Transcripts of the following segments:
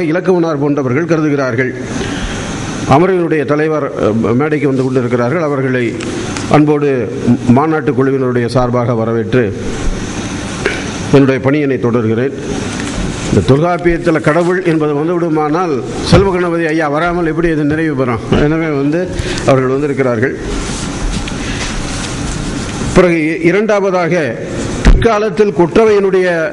இலக்குவனார் போன்றவர்கள் கருதுகிறார்கள். அமர்வினுடைய தலைவர் மேடைக்கு வந்து கொண்டிருக்கிறார்கள். அவர்களை அன்போடு மாநாட்டு குழுவினருடைய சார்பாக வரவேற்று என்னுடைய பணியினை தொடர்கிறேன். இந்த தொல்காப்பியத்தில் கடவுள் என்பது வந்து விடுமானால் செல்வ கணபதி ஐயா வராமல் எப்படி இது நிறைவு பெறும்? எனவே வந்து அவர்கள் வந்திருக்கிறார்கள். பிறகு இ- இரண்டாவதாக பிற்காலத்தில் குற்றவையினுடைய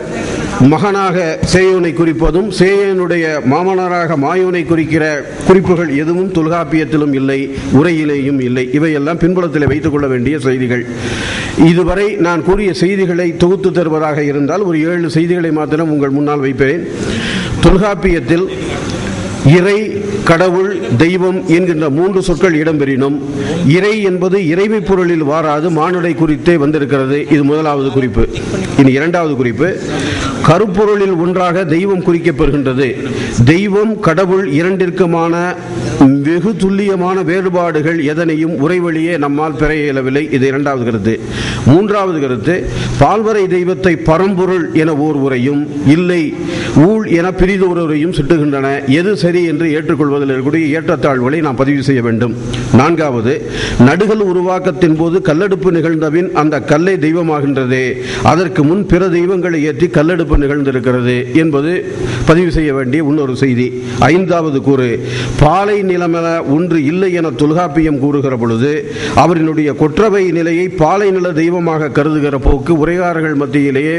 மகனாக சேயோனை குறிப்பதும் சேயனுடைய மாமனாராக மாயோனை குறிக்கிற குறிப்புகள் எதுவும் தொல்காப்பியத்திலும் இல்லை உரையிலேயும் இல்லை. இவையெல்லாம் பின்புலத்தில் வைத்துக் கொள்ள வேண்டிய செய்திகள். இதுவரை நான் கூறிய செய்திகளை தொகுத்து தருவதாக இருந்தால் ஒரு ஏழு செய்திகளை மாத்திரம் உங்கள் முன்னால் வைப்பேன். தொல்காப்பியத்தில் இறை கடவுள் தெய்வம் என்கின்ற மூன்று சொற்கள் இடம்பெறினும் இறை என்பது இறைமை பொருளில் வாராது மானுடை குறித்தே வந்திருக்கிறது. இது முதலாவது குறிப்பு. இனி இரண்டாவது குறிப்பு. கருப்பொருளில் ஒன்றாக தெய்வம் குறிக்கப்பெறுகின்றது தெய்வம் கடவுள் இரண்டிற்குமான வெகு துல்லியமான வேறுபாடுகள் எதனையும் உரைவழியே நம்மால் பெற இயலவில்லை. இது இரண்டாவது கருத்து. மூன்றாவது கருத்து பால்வரை தெய்வத்தை பரம்பொருள் என ஓர் உரையும் இல்லை ஊழ் என பிரிதொரு உரையும் சுட்டுகின்றன. எது சரி என்று ஏற்றுக்கொள்வதில் இருக்கக்கூடிய ஏற்றத்தாழ்வுகளை நாம் பதிவு செய்ய வேண்டும். நான்காவது நடுகள் உருவாக்கத்தின் போது கல்லெடுப்பு நிகழ்ந்தபின் அந்த கல்லை தெய்வமாகின்றது. அதற்கு முன் பிற தெய்வங்களை ஏற்றி கல்லெடுப்பு நிகழ்ந்திருக்கிறது என்பது பதிவு செய்ய வேண்டிய இன்னொரு செய்தி. ஐந்தாவது கூறு பாலை நிலமென ஒன்று இல்லை என தொல்காப்பியம் கூறுகிற பொழுது அவரினுடைய கொற்றவை நிலையை பாலை நில தெய்வமாக கருதுகிற போக்கு உரையாளர்கள் மத்தியிலேயே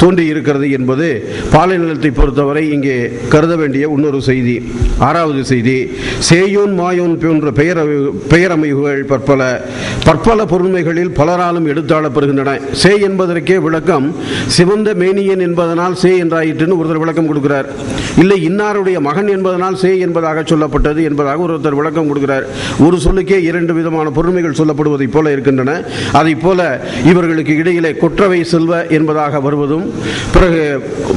தோன்றியிருக்கிறது என்பது பாலை நிலத்தை பொறுத்தவரை இங்கே கருத வேண்டிய இன்னொரு செய்தி. செய்தி. ஆறாவது செய்தி சேயோன் மாயோன் போன்ற பெயர் பெயரமைவுகள் பற்பல பற்பல பொருண்மைகளில் பலராலும் எடுத்தாளப்படுகின்றன. சே என்பதற்கே விளக்கம் சிவந்த மேனியன் என்பதனால் சே என்றாயிற்றுன்னு ஒருத்தர் விளக்கம் கொடுக்கிறார். இல்லை இன்னாருடைய மகன் என்பதனால் சே என்பதாக சொல்லப்பட்டது என்பதாக ஒருத்தர் விளக்கம் கொடுக்கிறார். ஒரு சொல்லுக்கே இரண்டு விதமான பொருண்மைகள் சொல்லப்படுவதைப் போல இருக்கின்றன. அதை போல இவர்களுக்கு இடையிலே கொற்றவை செல்வ என்பதாக வருவதும் பிறகு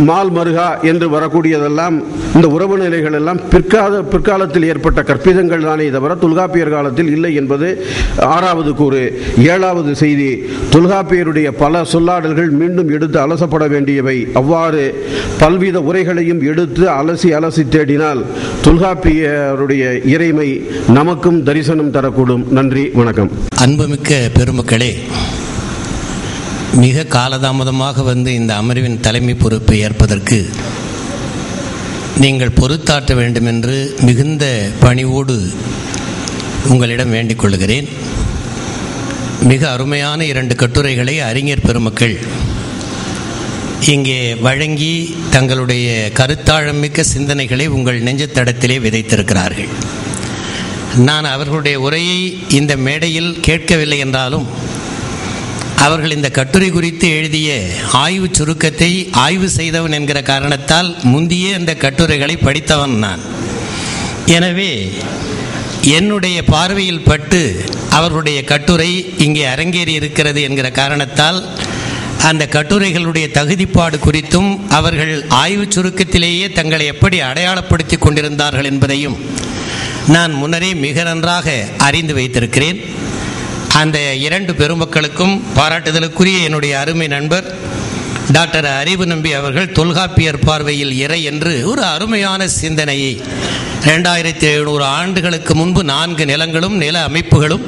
மால் மருகா என்று வரக்கூடியதெல்லாம் இந்த உறவு நிலைகள் இதெல்லாம் பிற்கால பிற்காலத்தில் ஏற்பட்ட கற்பிதங்கள் தானே தவிர தொல்காப்பியர் காலத்தில் இல்லை என்பது ஆறாவது கூறு. ஏழாவது செய்தி தொல்காப்பியருடைய பல சொல்லாடல்கள் மீண்டும் எடுத்து அலசப்பட வேண்டியவை. அவ்வாறு பல்வித உரைகளையும் எடுத்து அலசி அலசி தேடினால் தொல்காப்பியருடைய இறைமை நமக்கும் தரிசனம் தரக்கூடும். நன்றி வணக்கம். அன்புமிக்க பெருமக்களே மிக காலதாமதமாக வந்து இந்த அமர்வின் தலைமை பொறுப்பை ஏற்பதற்கு நீங்கள் பொறுத்தாற்ற வேண்டும் என்று மிகுந்த பணிவோடு உங்களிடம் வேண்டிக் கொள்கிறேன். மிக அருமையான இரண்டு கட்டுரைகளை அறிஞர் பெருமக்கள் இங்கே வழங்கி தங்களுடைய கருத்தாழமிக்க சிந்தனைகளை உங்கள் நெஞ்சத்தடத்திலே விதைத்திருக்கிறார்கள். நான் அவர்களுடைய உரையை இந்த மேடையில் கேட்கவில்லை என்றாலும் அவர்கள் இந்த கட்டுரை குறித்து எழுதிய ஆய்வு சுருக்கத்தை ஆய்வு செய்தவன் என்கிற காரணத்தால் முந்தையே அந்த கட்டுரைகளை படித்தவன் நான். எனவே என்னுடைய பார்வையில் பட்டு அவர்களுடைய கட்டுரை இங்கே அரங்கேறி இருக்கிறது என்கிற காரணத்தால் அந்த கட்டுரைகளுடைய தகுதிப்பாடு குறித்தும் அவர்கள் ஆய்வு சுருக்கத்திலேயே தங்களை எப்படி அடையாளப்படுத்தி கொண்டிருந்தார்கள் என்பதையும் நான் முன்னரே மிக நன்றாக அறிந்து வைத்திருக்கிறேன். அந்த இரண்டு பெருமக்களுக்கும் பாராட்டுதலுக்குரிய என்னுடைய அருமை நண்பர் டாக்டர் அறிவு நம்பி அவர்கள் தொல்காப்பியர் பார்வையில் இறை என்று ஒரு அருமையான சிந்தனையை ரெண்டாயிரத்தி எழுநூறு ஆண்டுகளுக்கு முன்பு நான்கு நிலங்களும் நில அமைப்புகளும்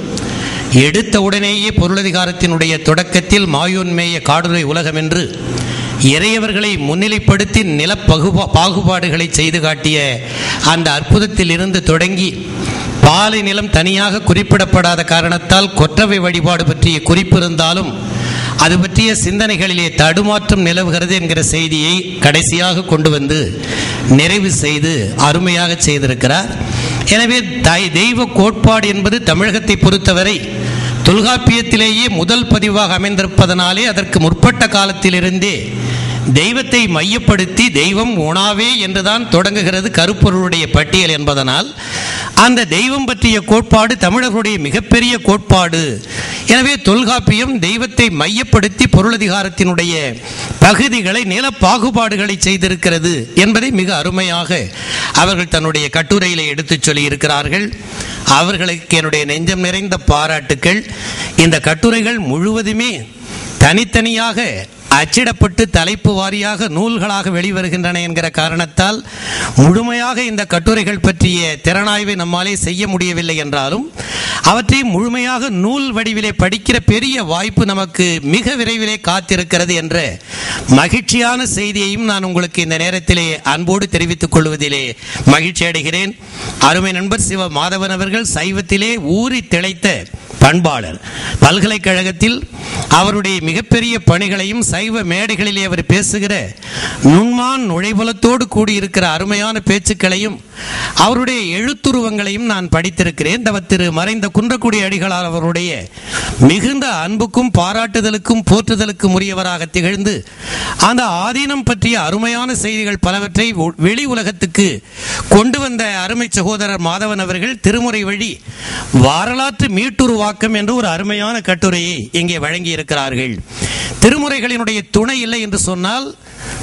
எடுத்த உடனேயே பொருளதிகாரத்தினுடைய தொடக்கத்தில் மாயோன்மேய காடுரை உலகம் என்று இறையவர்களை முன்னிலைப்படுத்தி நில பகுபா பாகுபாடுகளை செய்து காட்டிய அந்த அற்புதத்தில் இருந்து தொடங்கி பாலை நிலம் தனியாக குறிப்பிடப்படாத காரணத்தால் கொற்றவை வழிபாடு பற்றிய குறிப்பு இருந்தாலும் அது பற்றிய சிந்தனைகளிலே தடுமாற்றம் நிலவுகிறது என்கிற செய்தியை கடைசியாக கொண்டு வந்து நிறைவு செய்து அருமையாக செய்திருக்கிறார். எனவே தாய் தெய்வ கோட்பாடு என்பது தமிழகத்தை பொறுத்தவரை தொல்காப்பியத்திலேயே முதல் பதிவாக அமைந்திருப்பதனாலே அதற்கு முற்பட்ட காலத்திலிருந்தே தெய்வத்தை மையப்படுத்தி தெய்வம் உணாவே என்றுதான் தொடங்குகிறது கருப்பொருளுடைய பட்டியல் என்பதனால். அந்த தெய்வம் பற்றிய கோட்பாடு தமிழர்களுடைய மிகப்பெரிய கோட்பாடு. எனவே தொல்காப்பியம் தெய்வத்தை மையப்படுத்தி பொருளதிகாரத்தினுடைய பகுதிகளை நில பாகுபாடுகளை செய்திருக்கிறது என்பதை மிக அருமையாக அவர்கள் தன்னுடைய கட்டுரையில் எடுத்துச் சொல்லியிருக்கிறார்கள். அவர்களுக்கு என்னுடைய நெஞ்சம் நிறைந்த பாராட்டுக்கள். இந்த கட்டுரைகள் முழுவதுமே தனித்தனியாக அச்சிடப்பட்டு தலைப்பு வாரியாக நூல்களாக வெளிவருகின்றன என்கிற காரணத்தால் முழுமையாக இந்த கட்டுரைகள் பற்றிய திறனாய்வை நம்மாலே செய்ய முடியவில்லை என்றாலும் அவற்றை முழுமையாக நூல் வடிவிலே படிக்கிற பெரிய வாய்ப்பு நமக்கு மிக விரைவிலே காத்திருக்கிறது என்ற மகிழ்ச்சியான செய்தியையும் நான் உங்களுக்கு இந்த நேரத்திலே அன்போடு தெரிவித்துக் கொள்வதிலே மகிழ்ச்சி அடைகிறேன். அருமை நண்பர் சிவ மாதவன் அவர்கள் சைவத்திலே ஊறி திளைத்த பண்பாளர். பல்கலைக்கழகத்தில் அவருடைய மிகப்பெரிய பணிகளையும் சை சைவ மேடைகளிலே அவர் பேசுகிற நுண்மான் நுழைபுலத்தோடு கூடியிருக்கிற அருமையான பேச்சுக்களையும் அவருடைய எழுத்துருவங்களையும் நான் படித்திருக்கிறேன். தவ திரு மறைந்த குன்றக்குடி அடிகளார் அவருடைய மிகுந்த அன்புக்கும் பாராட்டுதலுக்கும் போற்றுதலுக்கும் உரியவராக திகழ்ந்து அந்த ஆதீனம் பற்றிய அருமையான செய்திகள் பலவற்றை வெளி உலகத்துக்கு கொண்டு வந்த அருமை சகோதரர் மாதவன் அவர்கள் திருமுறை வழி வரலாற்று மீட்டுருவாக்கம் என்று ஒரு அருமையான கட்டுரையை இங்கே வழங்கியிருக்கிறார்கள். திருமுறைகளினுடைய துணை இல்லை என்று சொன்னால்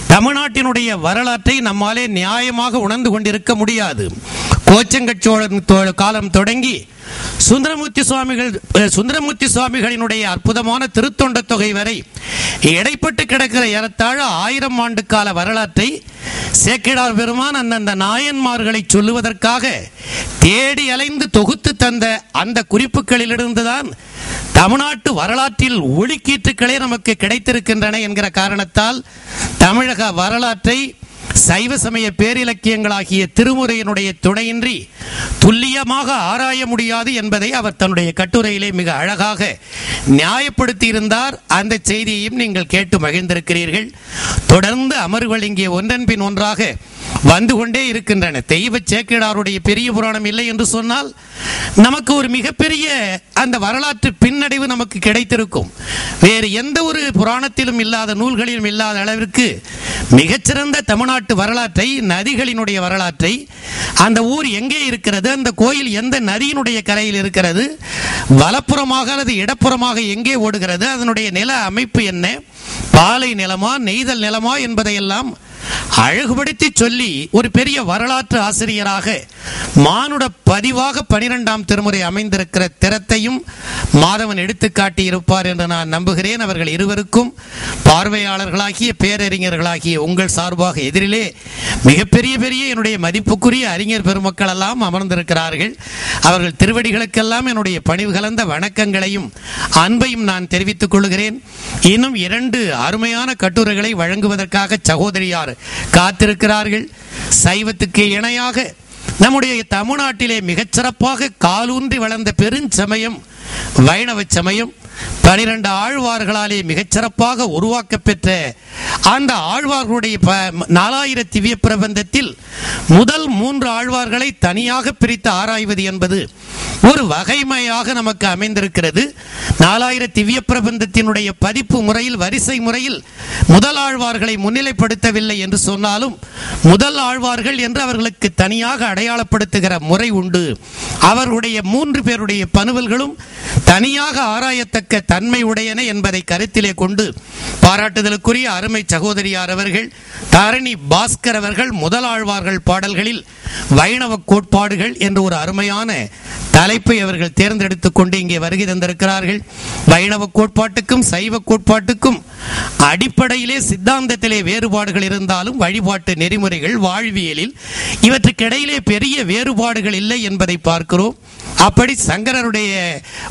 தமிழ்நாட்டினுடைய வரலாற்றை நம்மாலே நியாயமாக உணர்ந்து கொண்டிருக்க முடியாது. கோச்சங்கச்சோழன் காலம் தொடங்கி சுந்தரமூர்த்தி சுவாமிகள் சுந்தரமூர்த்தி சுவாமிகளினுடைய அற்புதமான திருத்தொண்ட தொகை வரை இடைப்பட்டு கிடக்கிற ஏறத்தாழ ஆயிரம் ஆண்டு கால வரலாற்றை சேக்கிடார் பெருமான் அந்தந்த நாயன்மார்களை சொல்லுவதற்காக தேடி அலைந்து தொகுத்து தந்த அந்த குறிப்புகளிலிருந்துதான் தமிழ்நாட்டு வரலாற்றில் ஒளிக்கீற்றுக்களே நமக்கு கிடைத்திருக்கின்றன என்கிற காரணத்தால் தமிழக வரலாற்றை சைவ சமய பேரிலக்கியங்களாகிய திருமுறையினுடைய துணையின்றி துல்லியமாக ஆராய முடியாது என்பதை அவர் தன்னுடைய கட்டுரையிலே மிக அழகாக நியாயப்படுத்தி இருந்தார் அந்த செய்தியையும் நீங்கள் கேட்டு மகிழ்ந்திருக்கிறீர்கள். தொடர்ந்து அமர்வுகள் இங்கே ஒன்றன் பின் ஒன்றாக வந்து கொண்டே இருக்கின்றன. தெய்வ சேக்கிடாருடைய பெரிய புராணம் இல்லை என்று சொன்னால் நமக்கு ஒரு மிகப்பெரிய அந்த வரலாற்று பின்னடைவு நமக்கு கிடைத்திருக்கும். வேறு எந்த ஒரு புராணத்திலும் இல்லாத நூல்களிலும் இல்லாத அளவிற்கு மிகச்சிறந்த தமிழ்நாட்டு வரலாற்றை நதிகளினுடைய வரலாற்றை அந்த ஊர் எங்கே இருக்கிறது அந்த கோயில் எந்த நதியினுடைய கரையில் இருக்கிறது வலப்புறமாக அல்லது இடப்புறமாக எங்கே ஓடுகிறது அதனுடைய நில அமைப்பு என்ன பாலை நிலமா நெய்தல் நிலமா என்பதையெல்லாம் அழகுபடுத்தி சொல்லி ஒரு பெரிய வரலாற்று ஆசிரியராக மானுட பதிவாக பனிரெண்டாம் திருமுறை அமைந்திருக்கிற திறத்தையும் மாதவன் எடுத்துக்காட்டி இருப்பார் என்று நான் நம்புகிறேன். அவர்கள் இருவருக்கும் பார்வையாளர்களாகிய பேரறிஞர்களாகிய உங்கள் சார்பாக எதிரிலே மிகப்பெரிய பெரிய என்னுடைய மதிப்புக்குரிய அறிஞர் பெருமக்கள் எல்லாம் அமர்ந்திருக்கிறார்கள். அவர்கள் திருவடிகளுக்கெல்லாம் என்னுடைய பணிவு கலந்த வணக்கங்களையும் அன்பையும் நான் தெரிவித்துக் கொள்கிறேன். இன்னும் இரண்டு அருமையான கட்டுரைகளை வழங்குவதற்காக சகோதரியார் காத்திருக்கிறார்கள். சைவத்துக்கு இணையாக நம்முடைய தமிழ்நாட்டிலே மிகச்சிறப்பாக காலூன்றி வளர்ந்த பெருஞ்சமயம் வைணவ சமயம் பனிரெண்டு ஆழ்வார்களாலே மிகச்சிறப்பாக உருவாக்க பெற்ற அந்த ஆழ்வார்களுடைய ப- திவ்ய பிரபந்தத்தில் முதல் மூன்று ஆழ்வார்களை தனியாக பிரித்து ஆராய்வது என்பது ஒரு வகைமையாக நமக்கு அமைந்திருக்கிறது. நாலாயிரம் திவ்ய பிரபந்தத்தினுடைய பதிப்பு முறையில் வரிசை முறையில் முதல் ஆழ்வார்களை முன்னிலைப்படுத்தவில்லை என்று சொன்னாலும் முதல் ஆழ்வார்கள் என்று அவர்களுக்கு தனியாக அடையாளப்படுத்துகிற முறை உண்டு. அவர்களுடைய மூன்று பேருடைய பனுவல்களும் தனியாக ஆராயத்தக்க தன்மை உடையன என்பதை கருத்திலே கொண்டு பாராட்டுதலுக்குரிய அருமை சகோதரியார் அவர்கள் தாரணி பாஸ்கர் அவர்கள் முதலாழ்வார்கள் பாடல்களில் வைணவ கோட்பாடுகள் என்ற ஒரு அருமையான தலைப்பை அவர்கள் தேர்ந்தெடுத்துக் கொண்டு இங்கே வருகை தந்திருக்கிறார்கள். வைணவ கோட்பாட்டுக்கும் சைவ கோட்பாட்டுக்கும் அடிப்படையிலே சித்தாந்தத்திலே வேறுபாடுகள் இருந்தாலும் வழிபாட்டு நெறிமுறைகள் வாழ்வியலில் இவற்றுக்கிடையிலே பெரிய வேறுபாடுகள் இல்லை என்பதை பார்க்கிறோம். அப்படி சங்கரருடைய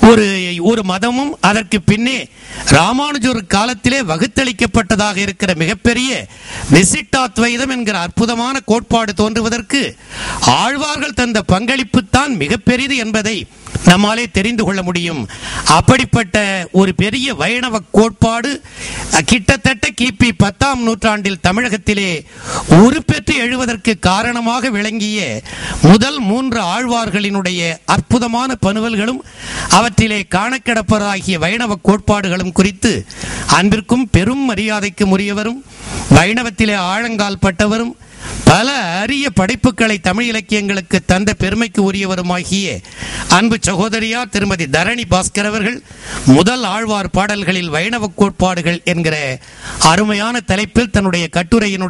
ஒரு ஒரு மதமும் அதற்கு பின்னே ராமானுஜர் காலத்திலே வகுத்தளிக்கப்பட்டதாக இருக்கிற மிகப்பெரிய விசிட்டாத்வைதம் என்கிற அற்புதமான கோட்பாடு தோன்றுவதற்கு ஆழ்வார்கள் தந்த பங்களிப்பு தான் மிகப்பெரிது என்பதை நம்மாலே தெரிந்து கொள்ள முடியும். அப்படிப்பட்ட ஒரு பெரிய வைணவ கோட்பாடு கிட்டத்தட்ட கிபி பத்தாம் நூற்றாண்டில் தமிழகத்திலே உருப்பெற்று எழுவதற்கு காரணமாக விளங்கிய முதல் மூன்று ஆழ்வார்களினுடைய அற்புதமான பணுவல்களும் அவற்றிலே காணக்கிடப்பதாகிய வைணவ கோட்பாடுகளும் குறித்து அன்பிற்கும் பெரும் மரியாதைக்கும் உரியவரும் வைணவத்திலே ஆழங்கால் பட்டவரும் பல அரிய படைப்புகளை தமிழ் இலக்கியங்களுக்கு தந்த பெருமைக்கு உரியவருமாகிய அன்பு சகோதரியார் திருமதி தரணி பாஸ்கர் அவர்கள் முதல் ஆழ்வார் பாடல்களில் வைணவ கோட்பாடுகள் என்கிற அருமையான தலைப்பில் தன்னுடைய கட்டுரையினுடைய